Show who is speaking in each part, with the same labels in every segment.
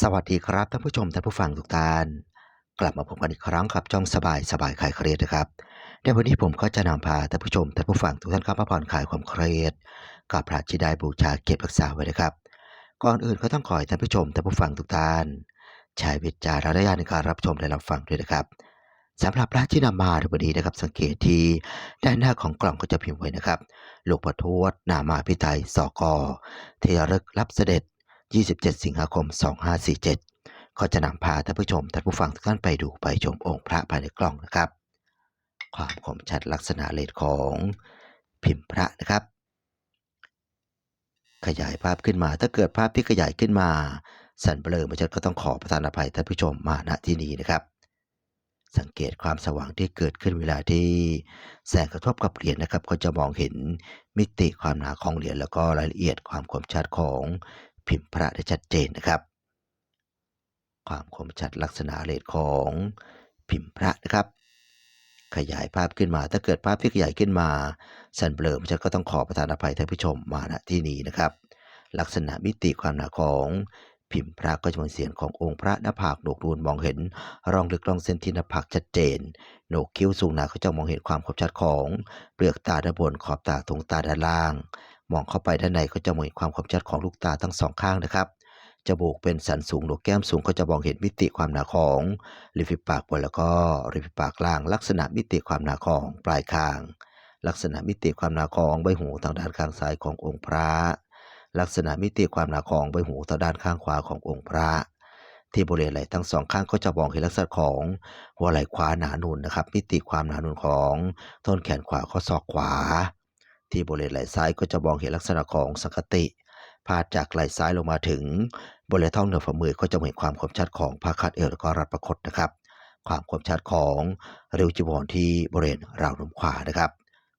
Speaker 1: สวัสดีครับท่านผู้ชมท่านผู้ฟังทุกท่าน กลับมาพบกันอีกครั้งกับจ้องสบายสบายคลายเครียดนะครับในวันนี้ผมก็จะนำพาท่านผู้ชมท่านผู้ฟังทุกท่านครับมาผ่อนคลายความเครียดกับพระจิได้บูชาเก็บรักษาไว้นะครับ ก่อนอื่นก็ต้องขอให้ท่านผู้ชมท่านผู้ฟังทุกท่านใช้วิจารณญาณในการรับชมและรับฟังด้วยนะครับสำหรับพระที่นำมาในวันนี้นะครับสังเกตที่ด้านหน้าของกล่องก็จะพิมพ์ไว้นะครับหลวงพ่อทวดนามาพิไทยสกเทระลึกรับเสด็จ 27 สิงหาคม 2547 ก็จะนำพาท่านผู้ชมท่านผู้ฟังทุกท่านไปดูไปชมองค์พระภายในกล่องนะครับ ความคมชัดลักษณะเลดของพิมพ์พระนะครับ ขยายภาพขึ้นมาถ้าเกิดภาพที่ขยายขึ้นมา สั่นเบลอมาชัดก็ต้องขอประทานอภัยท่านผู้ชมมาณที่นี้นะครับ สังเกตความสว่างที่เกิดขึ้นเวลาที่แสงกระทบกับเหรียญนะครับ ก็จะมองเห็นมิติความหนาของเหรียญแล้วก็รายละเอียดความคมชัดของ พิมพ์พระได้ชัดเจนนะครับ ความคมชัดลักษณะเลดของพิมพ์พระนะครับ ขยายภาพขึ้นมา ถ้าเกิดภาพที่ขยายขึ้นมาสันเบลอมันก็ต้องขอประทานอภัยท่านผู้ชมมาณที่นี้นะครับ ลักษณะมิติความหนาของพิมพ์พระก็จะเป็นเสียงขององค์พระหน้าผากโหนกนูนมองเห็นร่องลึกร่องเส้นที่หน้าผากชัดเจนโหนกคิ้วสูงหนาก็จะมองเห็นความคมชัดของเปลือกตาด้านบนขอบตาตรงตาด้านล่าง มองเข้าไปด้านในก็จะมองเห็นความคมชัดของลูกตาทั้งสองข้างนะครับจมูกเป็นสันสูงโหนกแก้มสูงก็จะมองเห็นมิติความหนาของริมฝีปากบนแล้วก็ริมฝีปากล่าง ลักษณะมิติความหนาของปลายคาง ลักษณะมิติความหนาของใบหูทางด้านข้างซ้ายขององค์พระ ลักษณะมิติความหนาของใบหูทางด้านข้างขวาขององค์พระ ที่บริเวณไหล่ทั้งสองข้างก็จะมองเห็นลักษณะของหัวไหล่ขวาหนาหนูนนะครับ มิติความหนาหนูนของต้นแขนขวาข้อศอกขวา ที่บริเวณไหล่ซ้ายก็จะมองเห็นลักษณะของสังคติ พาดจากไหล่ซ้ายลงมาถึง บริเวณท้องเหนือฝ่ามือก็จะเห็นความคมชัดของผ้าคาดเอวและก็รัดประคตนะครับ ความคมชัดของริ้วจีวรที่บริเวณราวนมขวานะครับ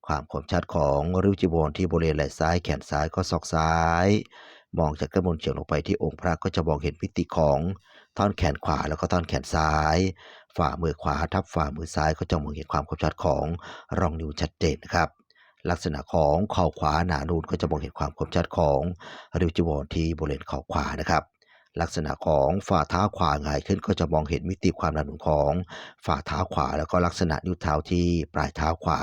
Speaker 1: ความคมชัดของริ้วจีวรที่บริเวณไหล่ซ้ายแขนซ้ายก็ศอกซ้าย มองจากด้านบนเฉียงลงไปที่องค์พระก็จะมองเห็นมิติของท่อนแขนขวาแล้วก็ท่อนแขนซ้าย ฝ่ามือขวาทับฝ่ามือซ้ายก็จะมองเห็นความคมชัดของรองนิ้วชัดเจนนะครับ ลักษณะของเข่าขวาหนานูนก็จะมองเห็นความคมชัดของริ้วจีวรที่บริเวณเข่าขวานะครับ ลักษณะของฝ่าเท้าขวาหงายขึ้นก็จะมองเห็นมิติความหนานูนของฝ่าเท้าขวา แล้วก็ลักษณะนิ้วเท้าที่ปลายเท้าขวา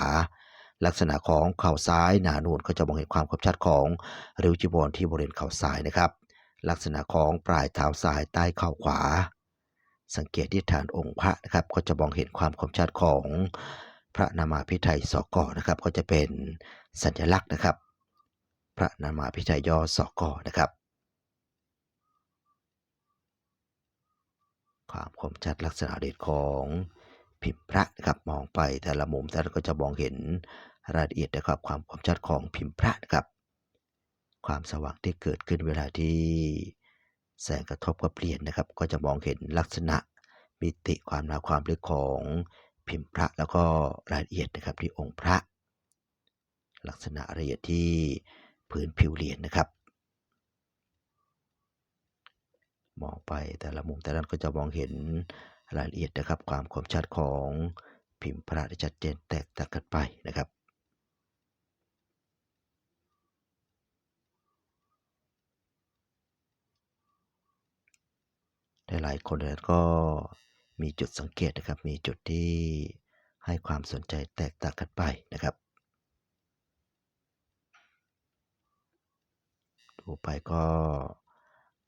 Speaker 1: ลักษณะของเข่าซ้ายหนานูนก็จะมองเห็นความคมชัดของริ้วจีวรที่บริเวณเข่าซ้ายนะครับ ลักษณะของปลายเท้าซ้ายใต้เข่าขวา สังเกตที่ฐานองค์พระนะครับก็จะมองเห็นความคมชัดของ พระนามาพิไทยสกนะครับ ก็จะเป็นสัญลักษณ์นะครับ พระนามาพิไทยย่อสกนะครับ ความคมชัดลักษณะเด่นของพิมพ์พระนะครับมองไปแต่ละมุมแต่ละก็จะมองเห็นรายละเอียดนะครับความคมชัดของพิมพ์พระนะครับ ความสว่างที่เกิดขึ้นเวลาที่แสงกระทบกับเหรียญนะครับ ก็จะมองเห็นลักษณะมิติความหนาความลึกของ พิมพ์พระแล้วก็รายละเอียดนะครับที่องค์พระ ลักษณะรายละเอียดที่พื้นผิวเหรียญนะครับ มองไปแต่ละมุมแต่ละนั้นก็จะมองเห็นรายละเอียดนะครับ ความคมชัดของพิมพ์พระได้ชัดเจนแตกต่างกันไปนะครับหลายคนนั้นก็ มีจุดสังเกตนะครับ มีจุดที่ให้ความสนใจแตกต่างกันไปนะครับดูไปก็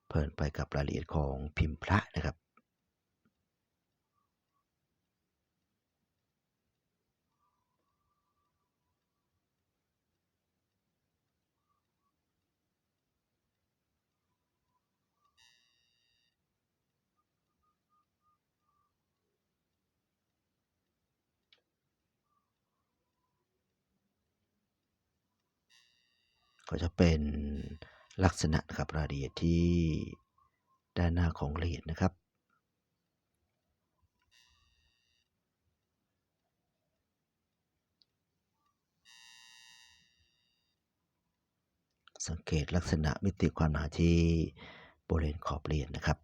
Speaker 1: เพลินไปกับรายละเอียดของพิมพ์พระนะครับ ก็จะเป็นลักษณะนะครับรายละเอียดที่ด้านหน้าของเหรียญนะครับ สังเกตลักษณะมิติความหนาที่บริเวณขอบเหรียญนะครับ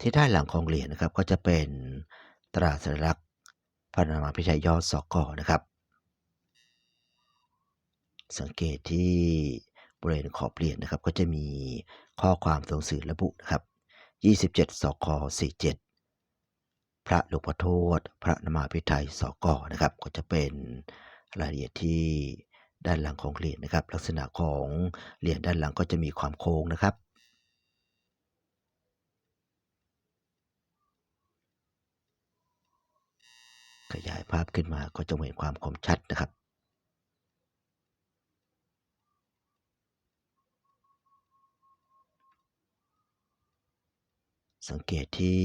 Speaker 1: ที่ด้านหลังของเหรียญนะครับก็จะเป็นตราสัญลักษณ์ พระนามาพิชัยย่อสกนะครับ สังเกตที่บริเวณขอบเหรียญนะครับ ก็จะมีข้อความตัวหนังสือระบุนะครับ 27สค47 พระหลวงพ่อโทษ พระนมาพิไทยสกนะครับ ก็จะเป็นรายละเอียดที่ด้านหลังของเหรียญนะครับ ลักษณะของเหรียญด้านหลังก็จะมีความโค้งนะครับ ขยายภาพขึ้นมาก็จะเห็นความคมชัดนะครับ สังเกตที่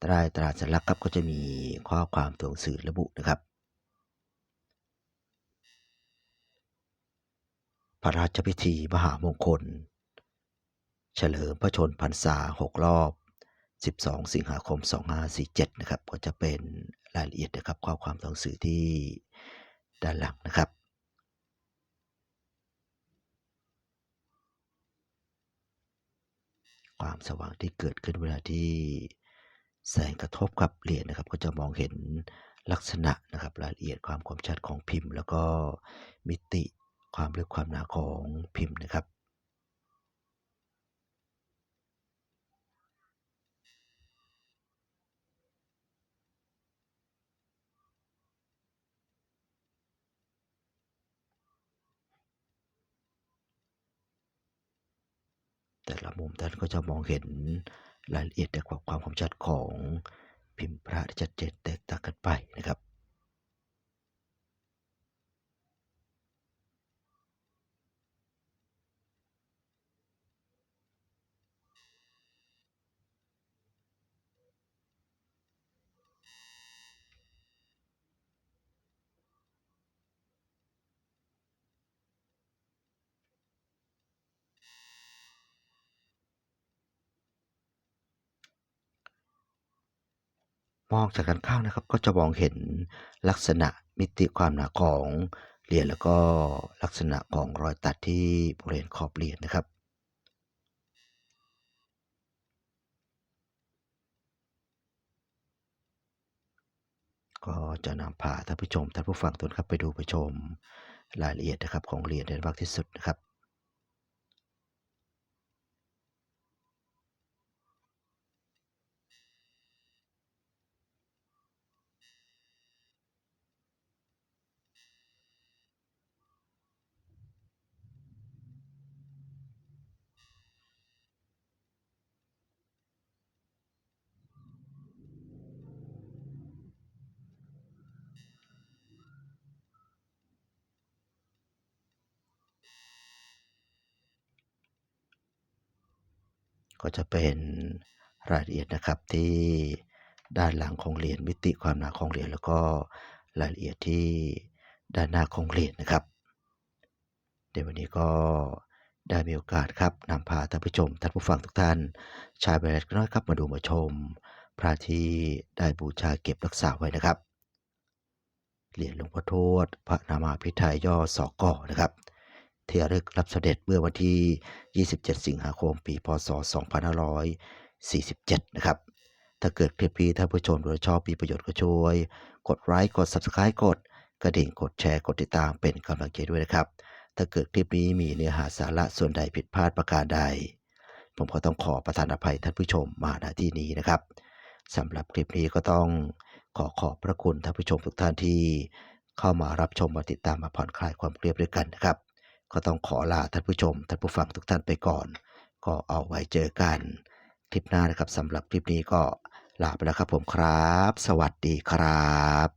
Speaker 1: ใต้ตราสัญลักษณ์ครับก็จะมีข้อความตัวหนังสือระบุนะครับ พระราชพิธีมหามงคล เฉลิมพระชนพรรษา6รอบ 12 สิงหาคม 2547 นะครับ ก็จะเป็นรายละเอียดนะครับข้อความตัวหนังสือที่ด้านหลังนะครับ ความสว่างที่เกิดขึ้นเวลาที่แสงกระทบกับเหรียญนะครับ ก็จะมองเห็นลักษณะนะครับรายละเอียดความคมชัดของพิมพ์ แล้วก็มิติความลึกความหนาของพิมพ์นะครับ แต่ละมุมท่านก็จะมองเห็นรายละเอียดและความความคมชัดของพิมพ์พระที่ชัดเจนแตกต่างกันไปนะครับ มองจากด้านข้างนะครับ ก็จะมองเห็นลักษณะมิติความหนาของเหรียญแล้วก็ลักษณะของรอยตัดที่บริเวณขอบเหรียญนะครับ ก็จะนำพาท่านผู้ชมท่านผู้ฟังทุกท่านครับไปดูไปชมรายละเอียดนะครับของเหรียญในมากที่สุดนะครับ ก็จะเป็นรายละเอียดนะครับที่ด้านหลังของเหรียญมิติความหนาของเหรียญแล้วก็รายละเอียดที่ด้านหน้าของเหรียญนะครับในวันนี้ก็ได้มีโอกาสครับนำพาท่านผู้ชมท่านผู้ฟังทุกท่าน ชายเวลเล็กน้อยครับมาดูมาชม พระที่ได้บูชาเก็บรักษาไว้นะครับ เหรียญหลวงพ่อโทษ พระนามาพิไทยย่อสอกอนะครับ ที่ระลึกรับเสด็จเมื่อวันที่ 27 สิงหาคม ปี พศ 2547 นะครับ ถ้าเกิดคลิปนี้ท่านผู้ชมโดยชอบมีประโยชน์ก็ช่วย กดไลค์ กด Subscribe กดกระดิ่ง กดแชร์ กดติดตามเป็นกำลังใจด้วยนะครับ ถ้าเกิดคลิปนี้มีเนื้อหาสาระส่วนใดผิดพลาดประการใด ผมก็ต้องขอประทานอภัยท่านผู้ชมมาณที่นี้นะครับสำหรับคลิปนี้ก็ต้องขอขอบพระคุณท่านผู้ชมทุกท่านที่เข้ามารับชมมาติดตามมาผ่อนคลายความเครียดด้วยกันนะครับ ก็ต้องขอลาท่านผู้ชมท่านผู้ฟังทุกท่านไปก่อน ก็เอาไว้เจอกันคลิปหน้านะครับสำหรับคลิปนี้ก็ลาไปแล้วครับผมครับ สวัสดีครับ